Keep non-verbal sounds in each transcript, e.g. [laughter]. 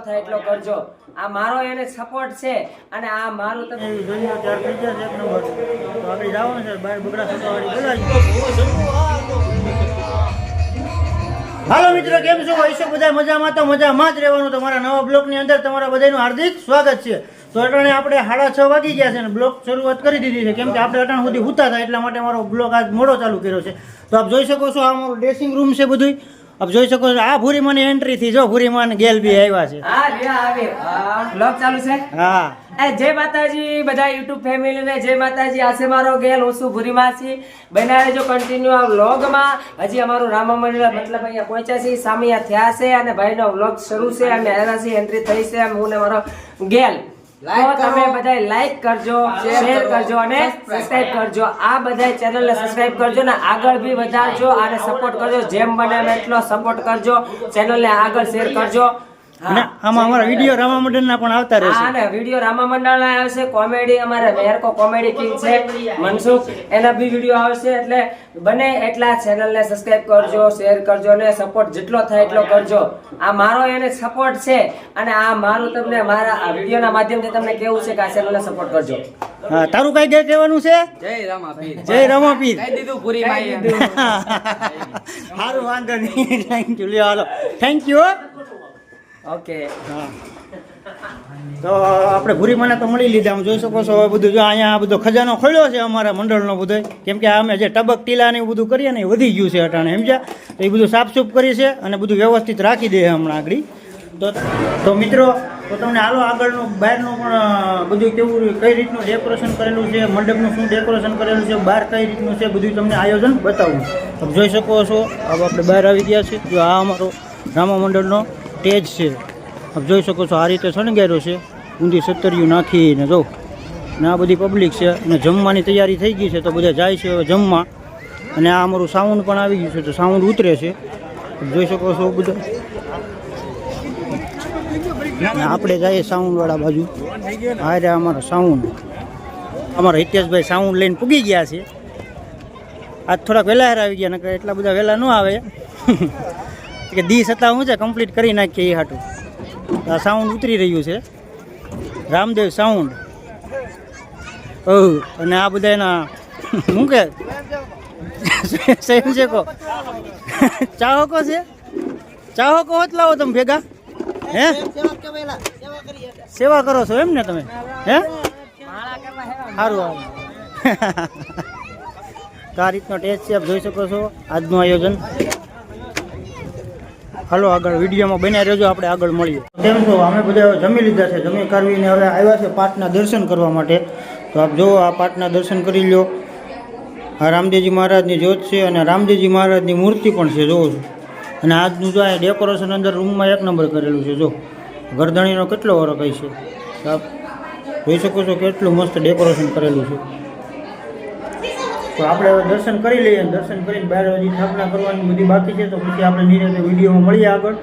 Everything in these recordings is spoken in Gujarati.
થાય એટલો કરજો. આ મારો એને સપોર્ટ છે અને આ મારું તમે જોઈએ ચાર થઈ ગયા છે એક નંબર. તો આપણે છે હાલો મિત્રો, કેમ છો? હૈસો બધા મજામાં? તો મજામાં જ રહેવાનું. તમારા નવા બ્લોકની અંદર તમારા બધાનું હાર્દિક સ્વાગત છે. તો અટાણે આપણે સાડા છ વાગી ગયા છે અને બ્લોક શરૂઆત કરી દીધી છે. કેમ કે આપણે અટાણ સુધી ઉતા હતા, એટલા માટે મારો બ્લોક આજ મોડો ચાલુ કર્યો છે. તો આપ જોઈ શકો છો, આ મારું ડ્રેસિંગ રૂમ છે બધું આપ જોઈ શકો છો આ ભૂરીમાની એન્ટ્રી થી જો ભૂરીમાન ગેલ બી આવ્યા છે. હા લે આવે બ્લોગ ચાલુ છે. હા. એ જય માતાજી બધા યુટ્યુબ ફેમિલી ને જય માતાજી આસે મારો ગેલ હું છું ભૂરીમાં છી બનાવે જો કન્ટિન્યુ આ વ્લોગમાં હજી અમારું રામા મંડળ મતલબ અહીંયા પહોંચ્યા છે સામિયા થયા છે અને ભાઈનો વ્લોગ શરૂ છે અને એનાથી એન્ટ્રી થઈ છે હું ને મારો ગેલ. તમે બધા લાઈક કરજો શેર કરજો અને સબસ્ક્રાઇબ કરજો. આ બધા ચેનલને સબસ્ક્રાઇબ કરજો ને આગળ બી વધારજો અને સપોર્ટ કરજો. જેમ બને એટલો સપોર્ટ કરજો. ચેનલને આગળ શેર કરજો. અને આમાં અમારા વીડિયો રામા મંડળના પણ આવતા રહેશે. હા ને વીડિયો રામા મંડળ આવશે કોમેડી અમારે મેરકો કોમેડી કિંગ છે મનસુખ એના બી વીડિયો આવશે એટલે બને એટલા ચેનલ ને સબસ્ક્રાઇબ કરજો શેર કરજો ને સપોર્ટ જેટલો થાય એટલો કરજો. આ મારો એને સપોર્ટ છે અને આ મારું તમને મારા આ વિડીયોના માધ્યમથી તમને કેવું છે કે આ ચેનલ ને સપોર્ટ કરજો. હા તારું કઈ કઈ કહેવાનું છે? જય રામાપીર. જય રમાપીર. કહી દીધું પૂરી માઈ સારું [laughs] વાંધો નહીં. [laughs] થેન્ક યુ લ્યો હાલો. Thank you okay. તો આપણે ભૂરી મને તો મળી લીધા, આમ જોઈ શકો છો હવે બધું. જો અહીંયા આ બધો ખજાનો ખોલ્યો છે અમારા મંડળનો બધો. કેમ કે અમે જે ટબક, ટીલા ને એવું બધું કરીએ ને એ વધી ગયું છે અટાણે, સમજ્યા? તો એ બધું સાફસૂફ કરી છે અને બધું વ્યવસ્થિત રાખી દે હમણાં આગળ. તો તો મિત્રો, તો તમને હાલો આગળનું, બહારનું પણ બધું કેવું, કઈ રીતનું ડેકોરેશન કરેલું છે, મંડપનું શું ડેકોરેશન કરેલું છે, બહાર કઈ રીતનું છે, બધું તમને આયોજન બતાવું. તમે જોઈ શકો છો, હવે આપણે બહાર આવી ગયા છીએ. જો આ અમારો રામા મંડળનો સ્ટેજ છે. આપ જોઈ શકો છો આ રીતે શણગાર્યો છે. ઊંધી સત્તરિયું નાખીને જો. ને આ બધી પબ્લિક છે અને જમવાની તૈયારી થઈ ગઈ છે તો બધા જાય છે હવે જમવા. અને આ અમારું સાઉન્ડ પણ આવી ગયું છે તો સાઉન્ડ ઉતરે છે. જોઈ શકો છો બધા. આપણે જઈએ સાઉન્ડવાળા બાજુ. હા રહ્યા અમારા સાઉન્ડ. અમારા હિતેશભાઈ સાઉન્ડ લઈને પૂગી ગયા છે. આજ થોડાક વહેલા આવી ગયા, નકર એટલા બધા વહેલા ન આવે. કે દી છતાં હું છે કમ્પ્લીટ કરી નાખીએ એ હાટું. આ સાઉન્ડ ઉતરી રહ્યું છે. રામદેવ સાઉન્ડ ઓહ, અને આ બધા એના, શું કે? સંયોજકો ચાહકો છે? ચાહકો લાવો તમે ભેગા? હે? સેવા કરો છો એમ ને તમે? હે? સારું [laughs] તો આ રીતનો ટેસ્ટ છે જોઈ શકો છો. આજનું આયોજન હાલો, આગળ વિડીયોમાં બન્યા રહેજો, આપણે આગળ મળીએ. કેમ છો? અમે બધા જમી લીધા છે, જમી કરવીને હવે આવ્યા છે પાઠના દર્શન કરવા માટે. તો આપ જુઓ, આ પાઠના દર્શન કરી લો આ રામદેવજી મહારાજની જ્યોત છે અને રામદેવજી મહારાજની મૂર્તિ પણ છે જોવો છો. અને આજનું જો આ ડેકોરેશન અંદર રૂમમાં એક નંબર કરેલું છે જો ગરદણીનો કેટલો વરક છે આપ જોઈ શકો છો કેટલું મસ્ત ડેકોરેશન કરેલું છે. તો આપણે હવે દર્શન કરી લઈએ દર્શન કરીને બહાર હજી સ્થાપના કરવાની બધી બાકી છે, તો પછી આપણે નિર્ણય વિડીયોમાં મળીએ આગળ.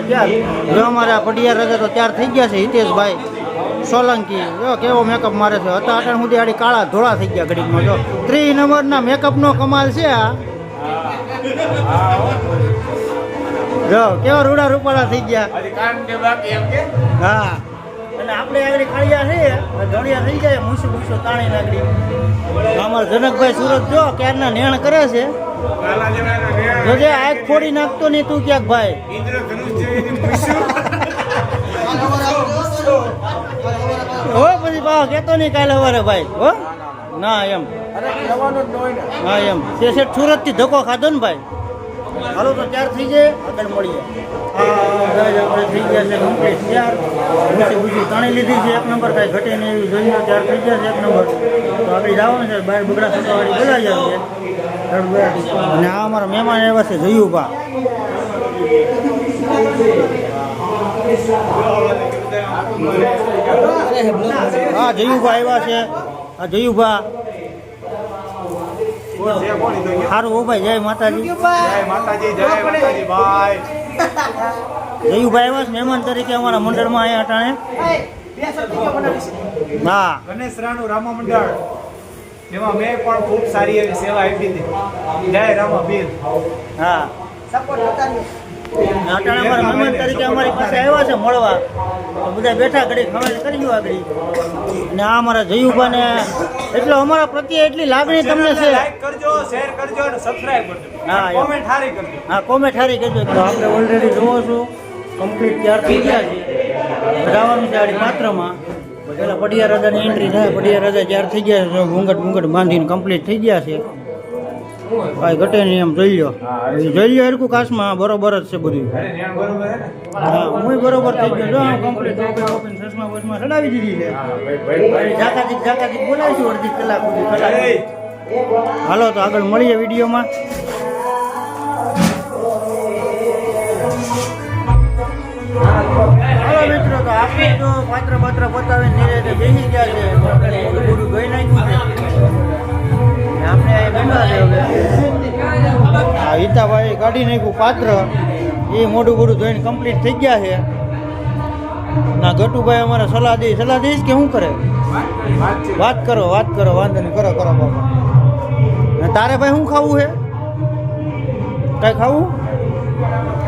થઈ ચાર જો અમારા પડિયાર રજા તો ત્યાર થઈ ગયા છે, હિતેશભાઈ. સોલંકી. જો કેવો મેકઅપ મારે છે? હતા અટાણ સુધી આડી કાળા ધોળા થઈ ગયા ઘડીકમાં. જો ત્રી નંબરના મેકઅપનો કમાલ છે આ. જો, કેવા રૂડા રૂપાળા થઈ ગયા. હા. અને આપણે આગળ કાળિયા છે ધોળિયા થઈ જાય મૂસું મૂસું અમારા જનકભાઈ સુરત જો, ક્યારના નેણ કરે છે? જોજે આગ ફોડી નાખતો નહીં તું ક્યાંક ભાઈ. હો, પછી ભાવ કેતો નહીં કાલે સવારે ભાઈ. હો? ના, એમ. હા એમ. તે છે સુરતથી ધક્કો ખાધો ને ભાઈ. હાલો, તો ત્યાર થઈ જાય. આગળ મળીએ. આપણે થઈ ગયા છે ચાર. ભૂસી ભૂસી તાણી લીધી છે. એક નંબર કાંઈ ઘટે ને એવી જોઈએ. ત્યાર થઈ ગયા છે, એક નંબર. તો આપણે જવાનું છે બહાર બગડા સટાવાળી બોલાવી આવીએ અને આ અમારા મહેમાન આવ્યા છે જયુભા. હા જયુભા આવ્યા છે. આ જયુભા. સારું હો ભાઈ જય માતાજી. જયુભાઈ આવ્યા છે મહેમાન તરીકે અમારા મંડળમાં અહીંયા અટાણે હા. ગણેશ રાણુ રામા મંડળ. એમાં મેં પણ ખૂબ સારી એવી સેવા આપી હતી. જય રામા પીર હા. અટાણે અમારા મહેમાન તરીકે અમારી પાસે આવ્યા છે મળવા. તો બધા બેઠા ઘડી ખમેલ કરી આગળ. અને આ અમારા જયુભાને એટલો અમારા પ્રત્યે એટલી લાગણી તમને છે. લાઈક કરજો શેર કરજો અને સબસ્ક્રાઇબ કરજો. હા. કોમેન્ટ સારી કરજો. હા કોમેન્ટ હારી કરજો. તો આપણે ઓલરેડી જોવો છો. કમ્પ્લીટ ત્યારથી થઈ ગયા છે ભરાવાનું છે આડી પાત્રમાં પેલા પડિયા રાજાની એન્ટ્રી થાય પડિયા રાજા તૈયાર થઈ ગયા છે ઘૂંઘટ ઘૂંઘટ બાંધીને કમ્પ્લીટ થઈ ગયા છે કાંઈ ઘટે નહીં એમ જોઈ લો જોઈ લો હરકું કાશમાં બરોબર જ છે બધું હે હા બરોબર થઈ ગયો જો કમ્પ્લીટ ચશ્મા બસમાં ચડાવી દીધી છે ઝાકાથી ઝાકાથી બોલાવીશું અડધી કલાક સુધી હાલો તો આગળ મળીએ વિડીયોમાં પાત્ર પાત્ર બતાવીને નિરાતે બેસી ગયા છે. બધું બધું ગઈ નાખ્યું આપણે હા હિતાભાઈ કાઢી નાખ્યું પાત્ર. એ મોઢું મોઢું ધોઈને કમ્પ્લીટ થઈ ગયા છે. ના, ગટુભાઈ અમારે સલાહ દે, સલાહ દઈશ કે શું કરે? વાત કરો વાત કરો, વાંધો નહીં, કરો કરો, બાપા. તારે ભાઈ શું ખાવું છે? કાંઈ ખાવું?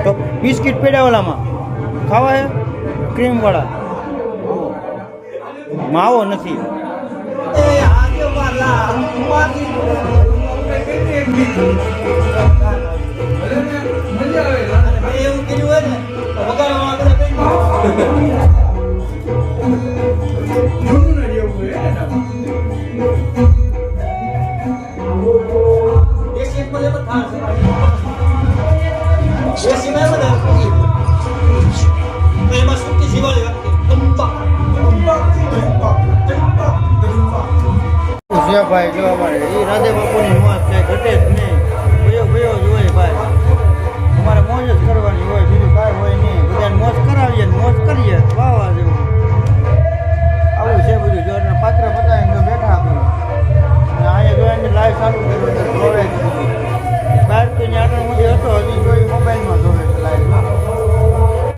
તો બિસ્કિટ પેડાવાલામાં. ખાવા છે? ક્રીમ વાળા માવો નથી. છે ભાઈ જોવા મળે એ રાધે બાપુની વાત કઈ ઘટે જ નહીં.